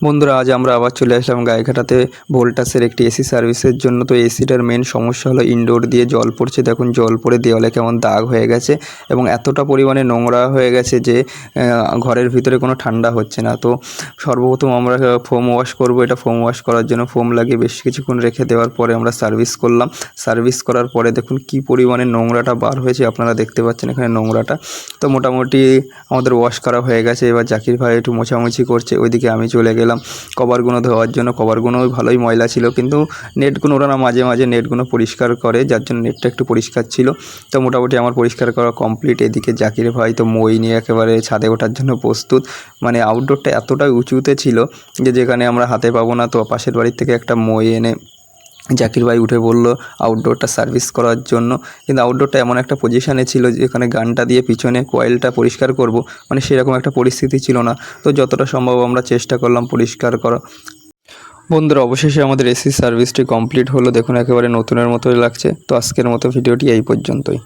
বন্ধুরা, আজ আমরা আবার চলে আসলাম গায়েঘাটাতে ভোল্টাসের একটি এসি সার্ভিসের জন্য। তো এসিটার মেন সমস্যা হলো ইনডোর দিয়ে জল পড়ছে। দেখুন, জল পড়ে দেওয়ালে কেমন দাগ হয়ে গেছে এবং এতটা পরিমাণে নোংরা হয়ে গেছে যে ঘরের ভিতরে কোনো ঠান্ডা হচ্ছে না। তো সর্বপ্রথম আমরা ফোম ওয়াশ করব। এটা ফোম ওয়াশ করার জন্য ফোম লাগিয়ে বেশ কিছুক্ষণ রেখে দেওয়ার পরে আমরা সার্ভিস করলাম। সার্ভিস করার পরে দেখুন, কি পরিমাণে নোংরাটা বার হয়েছে আপনারা দেখতে পাচ্ছেন এখানে নোংরাটা। তো মোটামুটি আমাদের ওয়াশ করা হয়ে গেছে। এবার জাকির ভাই একটু মোছামুছি করছে। ওইদিকে আমি চলে গেলাম। কভারগুলো ধোয়ার জন্য কভারগুলো ভালোই ময়লা ছিল, কিন্তু নেটগুলো ওরা না মাঝে মাঝে নেটগুলো পরিষ্কার করে, যার জন্য নেটটা একটু পরিষ্কার ছিল। তো মোটামুটি আমার পরিষ্কার করা কমপ্লিট এদিকে জাকির ভাই তো মই নিয়ে একেবারে ছাদে ওঠার জন্য প্রস্তুত। মানে আউটডোরটা এতটাই উঁচুতে ছিল যে যেখানে আমরা হাতে পাবো না, তো পাশের বাড়ির থেকে একটা মই এনে জাকির ভাই উঠে বলল আউটডোরটা সার্ভিস করার জন্য। কিন্তু আউটডোরটা এমন একটা পজিশানে ছিল যেখানে গানটা দিয়ে পিছনে কয়েলটা পরিষ্কার করব। মানে সেরকম একটা পরিস্থিতি ছিল না। তো যতটা সম্ভব আমরা চেষ্টা করলাম পরিষ্কার করা। বন্ধুরা, অবশেষে আমাদের এসি সার্ভিসটি কমপ্লিট হলো। দেখুন, একেবারে নতুনের মতোই লাগছে। তো আজকের মতো ভিডিওটি এই পর্যন্তই।